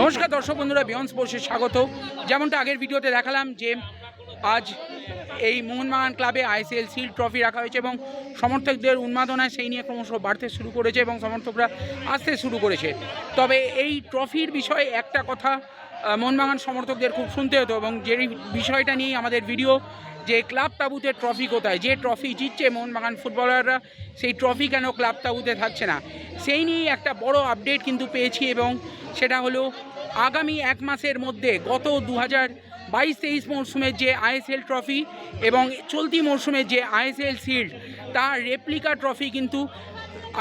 নমস্কার দর্শক বন্ধুরা, বিয়ন্স স্পোর্টসে স্বাগত। যেমনটা আগের ভিডিওতে দেখালাম যে আজ এই মোহনবাগান ক্লাবে আইসিএল সিল ট্রফি রাখা হয়েছে এবং সমর্থকদের উন্মাদনায় সেই নিয়ে ক্রমশ বাড়তে শুরু করেছে এবং সমর্থকরা আসতে শুরু করেছে। তবে এই ট্রফির বিষয়ে একটা কথা মোহনবাগান সমর্থকদের খুব শুনতে হতো এবং যে বিষয়টা নিয়েই আমাদের ভিডিও যে ক্লাব তাবুতে ট্রফি কোথায়? যে ট্রফি জিতছে মোহনবাগান ফুটবলাররা সেই ট্রফি কেন ক্লাব তাবুতে থাকছে না? সেই নিয়ে একটা বড় আপডেট কিন্তু পেয়েছি এবং সেটা হলো, আগামী এক মাসের মধ্যে গত দু হাজার বাইশ তেইশ মরশুমের যে আইএসএল ট্রফি এবং চলতি মরশুমের যে আইএসএল শিল্ড তার রেপ্লিকা ট্রফি কিন্তু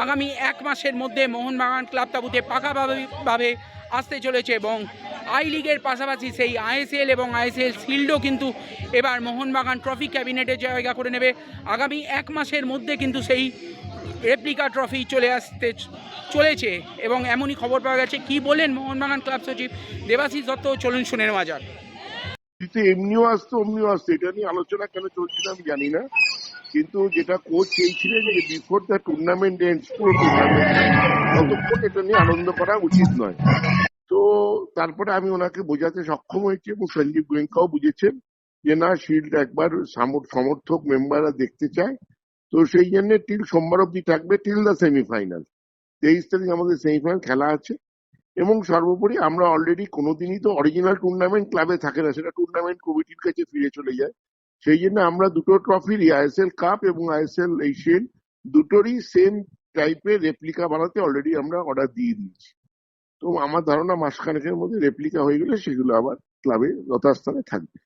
আগামী এক মাসের মধ্যে মোহনবাগান ক্লাব তাবুতে পাকাভাবে ভাবে আসতে চলেছে এবং আই লিগের পাশাপাশি সেই আইএসএল এবং আইএসএল শিল্ডও কিন্তু এবার মোহনবাগান ট্রফি ক্যাবিনেটে জায়গা করে নেবে। আগামী এক মাসের মধ্যে কিন্তু সেই রেপ্লিকা ট্রফি চলে আসতে চলেছে এবং এমনই খবর পাওয়া গেছে। কি বলেন মোহনবাগান ক্লাব সচিব দেবাশিস দত্ত, চলুন শুনে নেওয়া যাক। এমনিও আসতো, অমনিও আসতো, এটা নিয়ে আলোচনা কেন চলছিল আমি জানি না। কিন্তু যেটা কোচ চেয়েছিলেন যে বিফোর দ্য টুর্নামেন্ট এন্ডস পুরো টুর্নামেন্ট ততক্ষণ এটা নিয়ে আনন্দ করা উচিত নয়। তো তারপরে আমি ওনাকে বোঝাতে সক্ষম হয়েছি এবং সঞ্জীব গোয়েঙ্কাও বুঝেছেন যে না, শিল্ড একবার সামর- সমর্থক মেম্বাররা দেখতে চায়। তো সেই জন্য টিল সোমবার অব্দি থাকবে টিল দ্য সেমিফাইনাল তেইশ তারিখ আমাদের সেমিফাইনাল খেলা আছে এবং সর্বোপরি আমরা অলরেডি কোনোদিনই তো অরিজিনাল টুর্নামেন্ট ক্লাবে থাকে না, সেটা টুর্নামেন্ট কমিটির কাছে ফিরে চলে যায়। সেই জন্য আমরা দুটো ট্রফির আইএসএল কাপ এবং আইএসএল শিল্ড দুটোরই সেম টাইপের রেপ্লিকা বানাতে অলরেডি আমরা অর্ডার দিয়ে দিয়েছি। তো আমার ধারণা মাসখানেকের মধ্যে রেপ্লিকা হয়ে গেলে সেগুলো আবার ক্লাবে যথাস্থানে থাকবে।